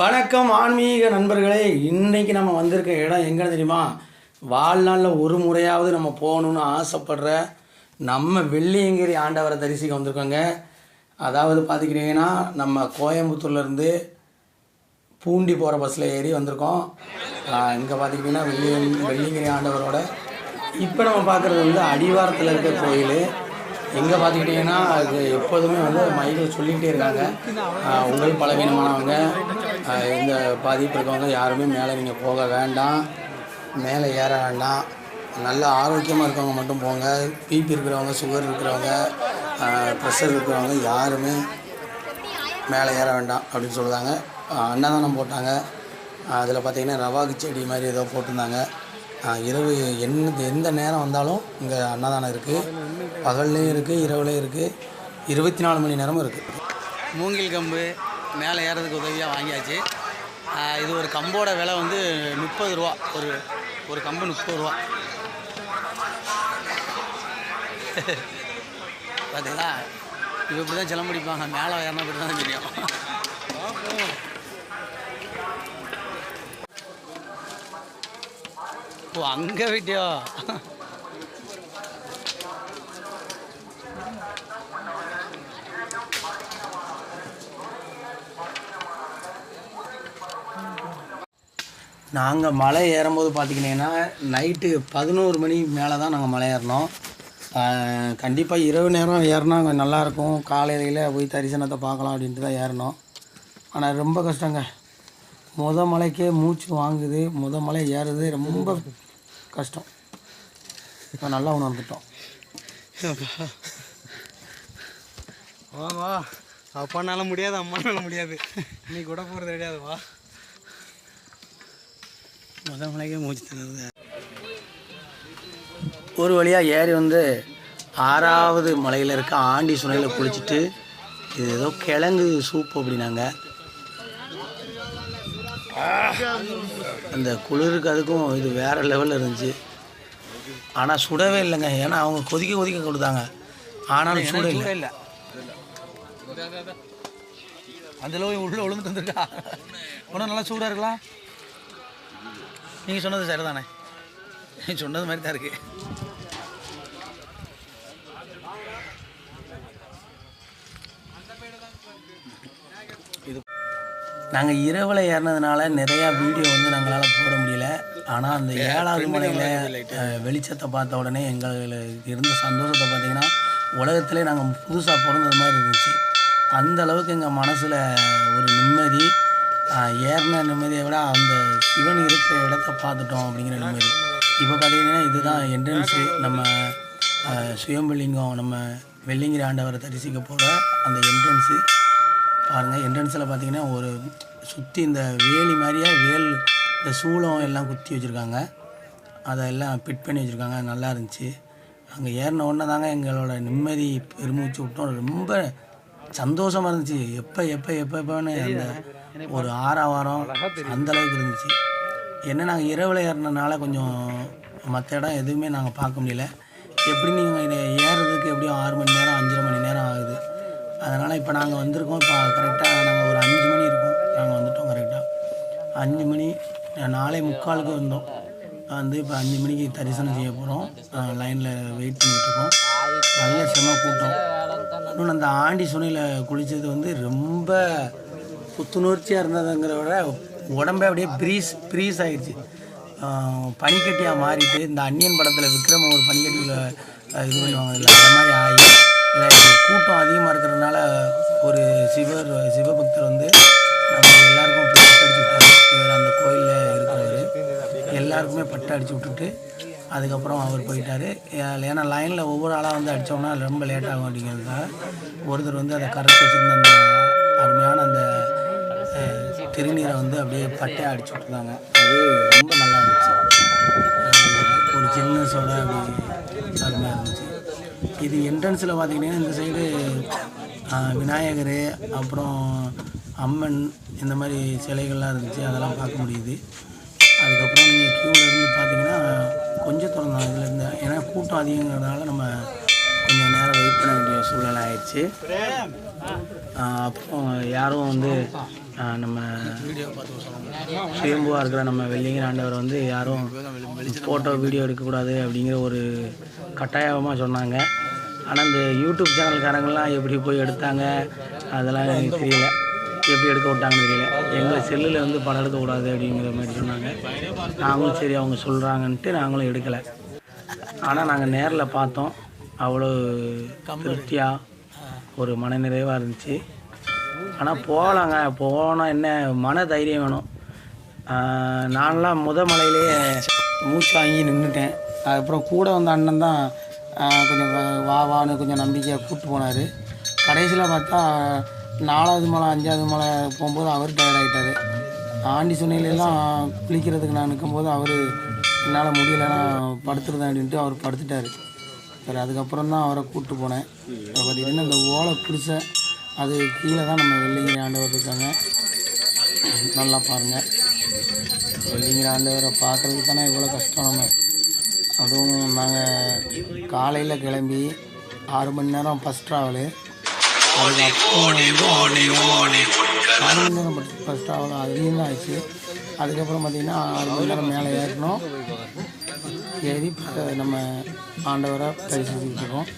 வணக்கம் ஆன்மீக நண்பர்களே. இன்றைக்கி நம்ம வந்திருக்க இடம் எங்கே தெரியுமா? வாழ்நாளில் ஒரு முறையாவது நம்ம போகணுன்னு ஆசைப்படுற நம்ம வெள்ளியங்கிரி ஆண்டவரை தரிசிக்க வந்திருக்கோங்க. அதாவது பார்த்துக்கிட்டிங்கன்னா நம்ம கோயம்புத்தூர்லேருந்து பூண்டி போகிற பஸ்ஸில் ஏறி வந்திருக்கோம். இங்கே பார்த்துக்கிட்டிங்கன்னா வெள்ளி வெள்ளியங்கிரி ஆண்டவரோட. இப்போ நம்ம பார்க்குறது வந்து அடிவாரத்தில் இருக்க கோயில். எங்கே பார்த்துக்கிட்டிங்கன்னா அது எப்போதுமே வந்து மைக்கில் சொல்லிக்கிட்டே இருக்காங்க. உங்கள் பலவீனமானவங்க இந்த பாதிப்பு இருக்கவங்க யாருமே மேலே நீங்கள் போக வேண்டாம். மேலே ஏற வேண்டாம். நல்ல ஆரோக்கியமாக இருக்கவங்க மட்டும் போங்க. பிபி இருக்கிறவங்க சுகர் இருக்கிறவங்க ப்ரெஷர் இருக்கிறவங்க யாருமே மேலே ஏற வேண்டாம் அப்படின்னு சொல்லுவாங்க அன்னதானம் போட்டாங்க. அதில் பார்த்திங்கன்னா ரவாக்கு செடி மாதிரி ஏதோ போட்டிருந்தாங்க. இரவு என்ன எந்த நேரம் வந்தாலும் இங்கே அன்னதானம் இருக்குது பகல்லையும் இருக்குது இரவுலையும் இருக்குது இருபத்தி நாலு மணி நேரமும் இருக்குது மூங்கில் கம்பு மேலே ஏறதுக்கு உதவியாக வாங்கியாச்சு. இது ஒரு கம்போட விலை வந்து முப்பது ரூபா. ஒரு ஒரு கம்பு முப்பது ரூபா. பார்த்தீங்களா இப்போ இப்படி தான் செல்லம் பிடிப்பாங்க மேலே ஏறினா இப்படி தான் தெரியும். ஓ அங்கே விட்டியோ? நாங்கள் மலை ஏறும்போது பார்த்திங்கன்னா நைட்டு பதினோரு மணி மேலே தான் நாங்கள் மலை ஏறினோம் கண்டிப்பாக இரவு நேரம் ஏறினா அங்கே நல்லாயிருக்கும் காலையில போய் தரிசனத்தை பார்க்கலாம் அப்படின்ட்டு தான் ஏறினோம் ஆனால் ரொம்ப கஷ்டங்க. முத மலைக்கே மூச்சு வாங்குது முத மலை ஏறுது ரொம்ப கஷ்டம். இப்போ நல்லா உணர்ந்துட்டோம். வா வா. அப்பானால முடியாது அம்மானால முடியாது. நீ கூட போகிறது கிடையாது வா. முத மலைக்கே மூச்சு தருது ஒரு வழியாக ஏறி வந்து ஆறாவது மலையில் இருக்க ஆண்டி சுனையில் குளிச்சுட்டு இது ஏதோ கிழங்கு சூப் அப்படின்னாங்க. அந்த குளிருக்கு அதுக்கும் இது வேறு லெவலில் இருந்துச்சு. ஆனால் சுடவே இல்லைங்க. ஏன்னா அவங்க கொதிக்க கொதிக்க கொடுத்தாங்க. ஆனாலும் சுட இல்லை. அந்த அளவு உள்ள ஒழுங்கு தந்துருக்கா உடனே நல்லா சூடாக இருக்கலாம் நீங்கள் சொன்னது சரிதானே. நீங்கள் சொன்னது மாதிரி தான் இருக்குது நாங்கள் இரவில் ஏறினதுனால நிறையா வீடியோ வந்து நாங்களால் போட முடியல. ஆனால் அந்த ஏழாவது மலையில் வெளிச்சத்தை பார்த்த உடனே எங்களுக்கு இருந்த சந்தோஷத்தை பார்த்தீங்கன்னா உலகத்திலே நாங்கள் புதுசாக பிறந்தது மாதிரி இருந்துச்சு. அந்த அளவுக்கு எங்கள் மனசில் ஒரு நிம்மதி ஏறின நிம்மதியை விட அந்த சிவன் இருக்கிற இடத்த பார்த்துட்டோம் அப்படிங்கிற நிம்மதி. இப்போ பார்த்தீங்கன்னா இதுதான் என்ட்ரன்ஸு நம்ம சுயம்பலிங்கம் நம்ம வெள்ளிங்கிரி ஆண்டவரை தரிசிக்க போகிற அந்த என்ட்ரன்ஸு பாருங்கள் என்ட்ரன்ஸில் பார்த்தீங்கன்னா ஒரு சுற்றி இந்த வேலி மாதிரியே வேல் இந்த சூளம் எல்லாம் குத்தி வச்சுருக்காங்க. அதெல்லாம் ஃபிட் பண்ணி வச்சுருக்காங்க. நல்லா இருந்துச்சு. அங்கே ஏறின உடனே தாங்க எங்களோட நிம்மதி பெருமூச்சு விட்டோம். ரொம்ப சந்தோஷமாக இருந்துச்சு. எப்போ எப்போ எப்போ எப்போன்னு அந்த ஒரு ஆறாவாரம் அந்த அளவுக்கு இருந்துச்சு. என்ன நாங்கள் இரவில் ஏறினனால கொஞ்சம் மற்ற இடம் எதுவுமே நாங்கள் பார்க்க முடியல. எப்படி நீங்கள் இதை ஏறுறதுக்கு எப்படியும் ஆறு மணி நேரம் அஞ்சரை மணி நேரம் ஆகுது அதனால் இப்போ நாங்கள் வந்திருக்கோம். இப்போ கரெக்டாக நாங்கள் ஒரு அஞ்சு மணி இருக்கோம். நாங்கள் வந்துட்டோம் கரெக்டாக அஞ்சு மணி நாளை முக்காலுக்கு வந்தோம். வந்து இப்போ அஞ்சு மணிக்கு தரிசனம் செய்ய போகிறோம் லைனில் வெயிட் பண்ணிகிட்ருக்கோம் நல்ல செம கூட்டம். இன்னொன்று அந்த ஆண்டி சுனையில் குளித்தது வந்து ரொம்ப புத்துணர்ச்சியாக இருந்ததுங்கிற விட உடம்பே அப்படியே ப்ரீஸ் ப்ரீஸ் ஆகிடுச்சு பனிக்கட்டியாக மாறிட்டு இந்த அந்நியன் படத்தில் விக்ரம் ஒரு பனிக்கட்டியில் இது பண்ணுவாங்க இல்லை அந்த மாதிரி ஆகி கூட்டம் அதிகமாக இருக்கிறதுனால ஒரு சிவர் சிவபக்தர் வந்து நம்ம எல்லாருக்கும் பட்டடிச்சு விட்டார் அடிச்சு இவர் அந்த கோயிலில் இருக்கிறவர் எல்லாருக்குமே பட்டை அடிச்சு விட்டுட்டு அதுக்கப்புறம் அவர் போயிட்டார். ஏன்னா லைனில் ஒவ்வொரு ஆளாக வந்து அடித்தோம்னா ரொம்ப லேட் ஆகும் அப்படிங்கிறதுக்காக ஒருத்தர் வந்து அதை கரைச்சி வச்சுருந்த அந்த அருமையான அந்த திருநீரை வந்து அப்படியே பட்டையாக அடிச்சு விட்டுருந்தாங்க. அது ரொம்ப நல்லா இருந்துச்சு. ஒரு ஒரு சின்னஸோட அப்படி அருமையாக இருந்துச்சு. இது என்ட்ரன்ஸில் பார்த்தீங்கன்னா இந்த சைடு விநாயகர் அப்புறம் அம்மன் இந்த மாதிரி சிலைகள்லாம் இருந்துச்சு அதெல்லாம் பார்க்க முடியுது. அதுக்கப்புறம் நீங்கள் க்யூவில் இருந்து பார்த்தீங்கன்னா கொஞ்சம் தூரம் தான் இதில் இருந்து. ஏன்னா கூட்டம் அதிகங்கிறதுனால நம்ம கொஞ்சம் நேரம் வெயிட் பண்ண வேண்டிய சூழ்நிலை ஆயிடுச்சு. அப்புறம் யாரும் வந்து நம்ம சுயம்புவாக இருக்கிற நம்ம வெள்ளிங்கிற ஆண்டவர் வந்து யாரும் ஃபோட்டோ வீடியோ எடுக்கக்கூடாது அப்படிங்கிற ஒரு கட்டாயமாக சொன்னாங்க. ஆனால் இந்த யூடியூப் சேனல்காரங்கள்லாம் எப்படி போய் எடுத்தாங்க அதெல்லாம் எனக்கு தெரியல. எப்படி எடுக்க விட்டாங்கன்னு தெரியல. எங்களை செல்லில் வந்து படம் எடுக்கக்கூடாது அப்படிங்கிற மாதிரி சொன்னாங்க. நாங்களும் சரி அவங்க சொல்கிறாங்கன்ட்டு நாங்களும் எடுக்கலை. ஆனால் நாங்கள் நேரில் பார்த்தோம். அவ்வளோ திருப்தியாக ஒரு மனநிறைவாக இருந்துச்சு. ஆனால் போகலாங்க. போனால் என்ன மன தைரியம் வேணும். நான்லாம் முத மலையிலேயே மூச்சு வாங்கி நின்றுட்டேன். அதுக்கப்புறம் கூட வந்த அண்ணன் தான் கொஞ்சம் வா- வான்னு கொஞ்சம் நம்பிக்கையாக கூப்பிட்டு போனார். கடைசியில் பார்த்தா நாலாவது மலை அஞ்சாவது மலை போகும்போது அவர் டயர்டாகிட்டார் ஆண்டி சொன்னையிலெல்லாம் குளிக்கிறதுக்கு நான் நிற்கும்போது அவர் என்னால் முடியலைன்னா படுத்துருந்தேன் அப்படின்ட்டு அவர் படுத்துட்டார். சரி அதுக்கப்புறம் தான் அவரை கூப்பிட்டு போனேன். இப்போ பார்த்தீங்கன்னா இந்த ஓலை குடிசை அது கீழே தான் நம்ம வெள்ளிங்கிரி ஆண்டவர் இருக்காங்க. நல்லா பாருங்கள் வெள்ளிங்கிற ஆண்டவரை பார்க்குறதுக்கு தானே இவ்வளோ கஷ்டம் நம்ம. அதுவும் நாங்கள் காலையில் கிளம்பி ஆறு மணி நேரம் ஃபஸ்ட் ட்ராவலு ஆறு மணி நேரம் ஃபஸ்ட் ட்ராவல் அதிகம் ஆச்சு அதுக்கப்புறம் பார்த்திங்கன்னா ஆறு மணி நேரம் மேலே ஏறணும். ஏறி நம்ம ஆண்டவரை தரிசிச்சுட்டு இருக்கோம்.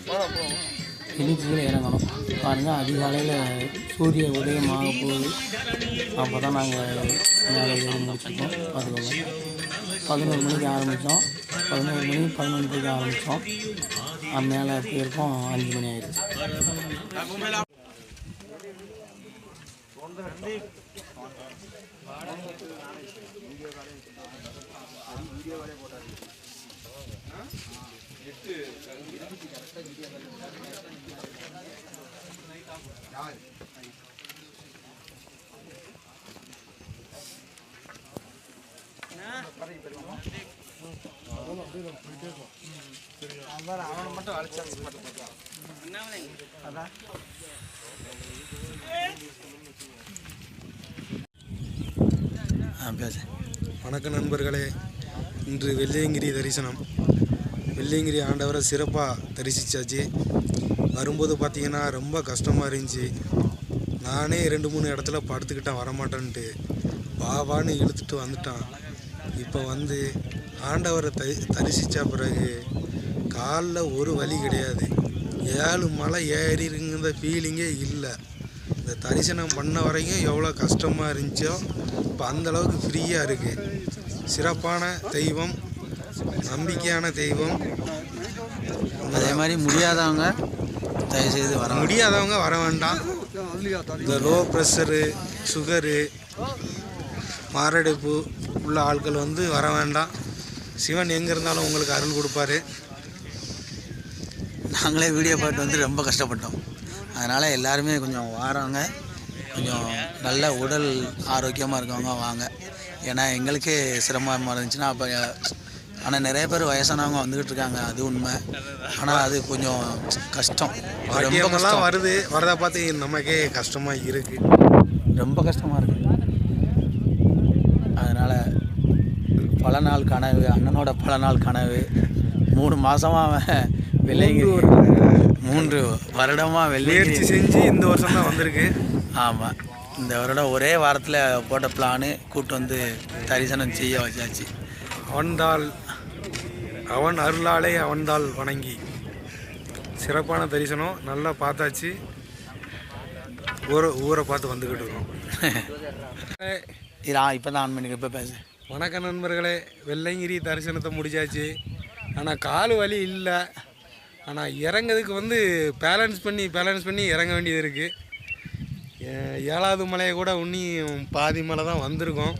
இனி கீழே இறங்கணும். பாருங்கள் அதிகாலையில் சூரிய உதயம் ஆக போகுது. அப்போ தான் நாங்கள் மேலே ஏறி முடிச்சிருக்கோம் பார்த்துக்கோங்க பதினோரு மணிக்கு ஆரம்பித்தோம் பதினோரு மணி பதினொன்று மணிக்கு ஆரம்பித்தோம் மேலே போயிருக்கோம் அஞ்சு மணி ஆயிடுச்சு. அவனை மட்டும் வணக்கம் நண்பர்களே. இன்று வெள்ளியங்கிரி தரிசனம். வெள்ளியங்கிரி ஆண்டவரை சிறப்பாக தரிசிச்சாச்சு. வரும்போது பார்த்தீங்கன்னா ரொம்ப கஷ்டமாக இருந்துச்சு. நானே ரெண்டு மூணு இடத்துல படுத்துக்கிட்டேன் வரமாட்டேன்ட்டு பாபான்னு இழுத்துட்டு வந்துட்டான். இப்போ வந்து ஆண்டவரை த தரிசித்த பிறகு காலில் ஒரு வலி கிடையாது. ஏழு மலை ஏறி இருந்த ஃபீலிங்கே இல்லை. இந்த தரிசனம் பண்ண வரைக்கும் எவ்வளோ கஷ்டமாக இருந்துச்சோ இப்போ அந்தளவுக்கு ஃப்ரீயாக இருக்குது சிறப்பான தெய்வம் நம்பிக்கையான தெய்வம். அதே மாதிரி முடியாதவங்க தயவுசெய்து வர முடியாதவங்க வர வேண்டாம். இந்த லோ ப்ரெஷரு சுகரு மாரடைப்பு உள்ள ஆட்கள் வந்து வர வேண்டாம். சிவன் எங்கே இருந்தாலும் உங்களுக்கு அருள் கொடுப்பாரு. நாங்களே வீடியோ பார்த்து வந்து ரொம்ப கஷ்டப்பட்டோம். அதனால் எல்லாருமே கொஞ்சம் வாராங்க. கொஞ்சம் நல்ல உடல் ஆரோக்கியமாக இருக்கவங்க வாங்க. ஏன்னா எங்களுக்கே சிரமமாக இருந்துச்சுன்னா அப்போ ஆனால் நிறைய பேர் வயசானவங்க வந்துக்கிட்டு இருக்காங்க. அது உண்மை. ஆனால் அது கொஞ்சம் கஷ்டம். ரொம்ப வருது. வரதை பார்த்து நமக்கே கஷ்டமாக இருக்குது ரொம்ப கஷ்டமாக இருக்கு அதனால் பல நாள் கனவு அண்ணனோட பல நாள் கனவு. மூணு மாதமாக அவன் வெள்ளைங்கிரி மூன்று வருடமாக வெள்ளைங்கிரி செஞ்சு இந்த வருஷம் தான் வந்திருக்கு. ஆமாம் இந்த வருடம் ஒரே வாரத்தில் போட்ட பிளானு கூட்டு வந்து தரிசனம் செய்ய வச்சாச்சு. அவன்தாள் அவன் அருளாலே அவன்தாள் வணங்கி. சிறப்பான தரிசனம் நல்லா பார்த்தாச்சு. ஊரை ஊரை பார்த்து வந்துக்கிட்டு இருக்கோம். இரா இப்போ தான் ஆன் பண்ணி இப்போ பேசு. வணக்கம் நண்பர்களே வெள்ளைங்கிரி தரிசனத்தை முடிச்சாச்சு. ஆனால் கால் வலி இல்லை. ஆனால் இறங்குறதுக்கு வந்து பேலன்ஸ் பண்ணி பேலன்ஸ் பண்ணி இறங்க வேண்டியது இருக்குது ஏழாவது மலையை கூட இன்னும் பாதி மலை தான் வந்திருக்கோம்.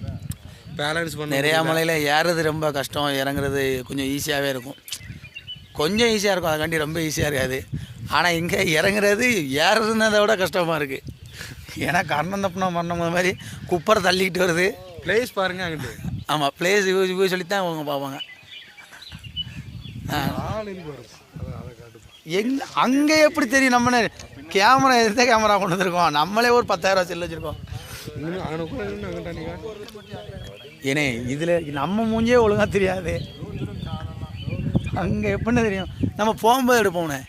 பேலன்ஸ் பண்ண நிறையா மலையில் ஏறுறது ரொம்ப கஷ்டம். இறங்குறது கொஞ்சம் ஈஸியாகவே இருக்கும். கொஞ்சம் ஈஸியாக இருக்கும். அதுக்காண்டி ரொம்ப ஈஸியாக இருக்காது. ஆனால் இங்கே இறங்குறது ஏறுறதுனதை விட கஷ்டமாக இருக்குது ஏன்னா கர்ணம் தப்புனா மரணம் மாதிரி குப்பரை தள்ளிக்கிட்டு வருது. பிளேஸ் பாருங்க அங்கிட்டு. ஆமாம் பிளேஸ் இவ சொல்லி சொல்லித்தான் அவங்க பார்ப்பாங்க. எங் அங்கே எப்படி தெரியும் நம்ம கேமரா எந்த கேமரா கொண்டு வந்திருக்கோம்? நம்மளே ஒரு பத்தாயிரம் செல்லு வச்சுருக்கோம். ஏனே இதில் நம்ம மூஞ்சே ஒழுங்காக தெரியாது. அங்கே எப்படின்னு தெரியும்? நம்ம போகும்போது எடுப்போம்னே.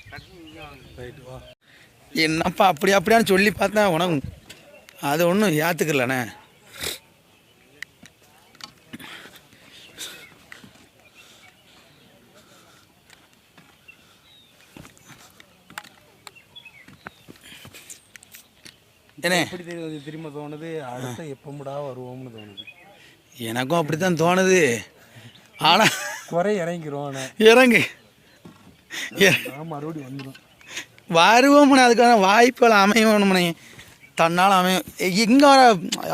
என்னப்பா அப்படி அப்படியான்னு சொல்லி பார்த்தேன் உனக்கு அது ஒன்றும் ஏற்றுக்கலண்ணே என்ன? எப்படி தெரியுது திரும்ப தோணுது? அடுத்த எப்பமுடா வருவோம்னு தோணுது. எனக்கும் அப்படி தான் தோணுது. ஆனால் குறை இறங்கிக்கிறோம் இறங்கு. மறுபடியும் வந்துடும் வருவோம்னே அதுக்கான வாய்ப்புகள் அமையணும்னே தன்னால் அமையும். எங்கே வர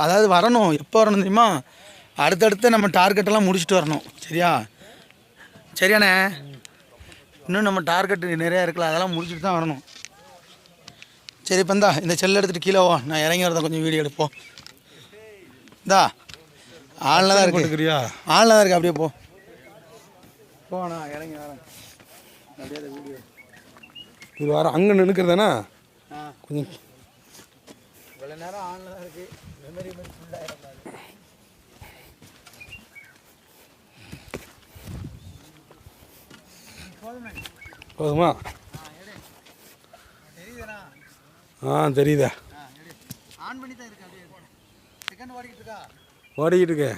அதாவது வரணும் எப்போ வரணும் தெரியுமா? அடுத்தடுத்து நம்ம டார்கெட்டெல்லாம் முடிச்சுட்டு வரணும். சரியா? சரியாண்ணே? இன்னும் நம்ம டார்கெட் நிறையா இருக்குல்ல அதெல்லாம் முடிச்சுட்டு தான் வரணும். சரி இப்போ இந்தா இந்த செல்லை எடுத்துகிட்டு கீழே வா. நான் இறங்கி வரத கொஞ்சம் வீடியோ எடுப்போம் இந்தா ஆளில் தான் இருக்கு. போட்டுக்கிறியா? ஆளில் தான் இருக்கு அப்படியே போ. போண்ணா இறங்கி வரேன். அப்படியே வீடியோ இது வர அங்கே நின்றுக்கிறதானே கொஞ்சம். இவ்வளோ நேரம் ஆனில் தான் இருக்குது மெமரி ஃபுல்லாக இருந்தாது போதுமா? தெரியுதுண்ணா. ஆ தெரியுதா? ஆன் பண்ணி தான் இருக்கு. ஓடிக்கிட்டு இருக்கா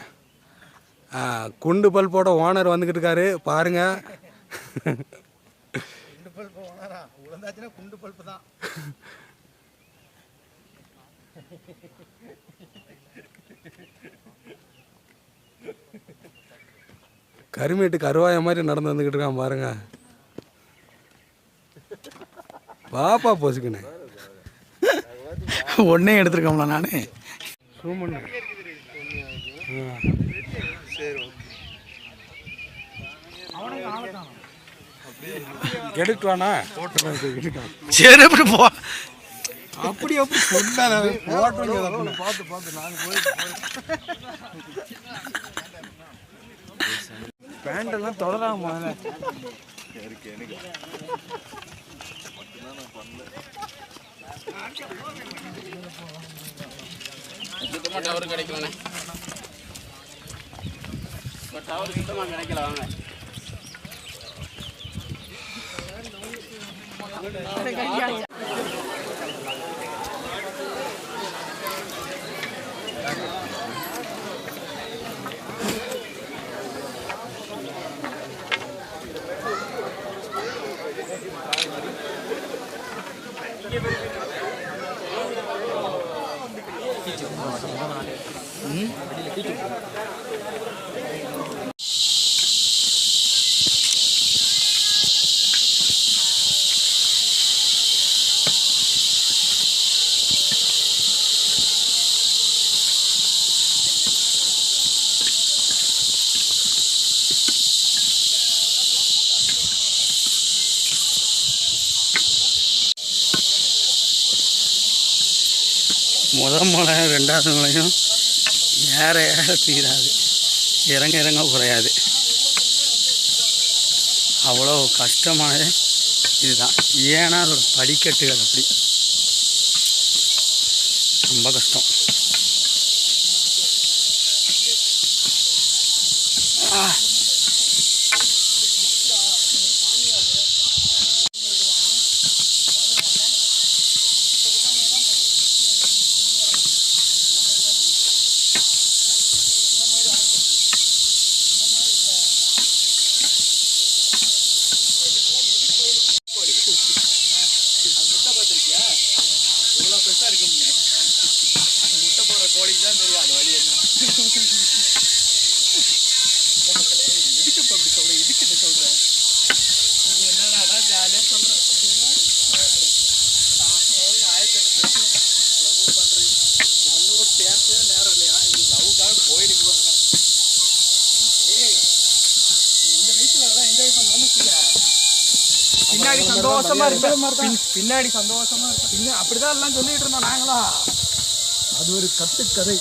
குண்டு பல்போட ஓனர் வந்துக்கிட்டு இருக்காரு. பாருங்க. குண்டு பல்ப்பு ஓனரா உழந்தாச்சுன்னா குண்டு பல்ப்பு தான் கருமேட்டு கருவாய மாதிரி நடந்து வந்துக்கிட்டு இருக்கான் பாருங்க. பாப்பா போசுக்குண்ணே ஒன்றே எடுத்துருக்கோம்ல நான். ஜூம் பண்ணு எடுத்துவானா சரி எப்படி போ. அப்படி அப்படி சொன்னாரு பார்த்து பார்த்து நாங்கள் போய் பேண்டெல்லாம் தொடராம சுத்தமாக டவர் கிடைக்கலண்ணே இப்போ டவர் சுத்தமாக கிடைக்கல வாங்க 第九，里？嗯，第九。முத மலையும் ரெண்டாவது மலையும் ஏற ஏற தீராது. இறங்க இறங்க குறையாது. அவ்வளோ கஷ்டமானது இதுதான். ஏன்னா அதோட படிக்கட்டுகள் அப்படி. ரொம்ப கஷ்டம். பின்னாடி சந்தோஷமா இருப்பேன் பின்னாடி சந்தோஷமா பின்ன அப்படிதான் எல்லாம் சொல்லிட்டு இருந்தோம் நாங்களா அது ஒரு கட்டுக்கதை.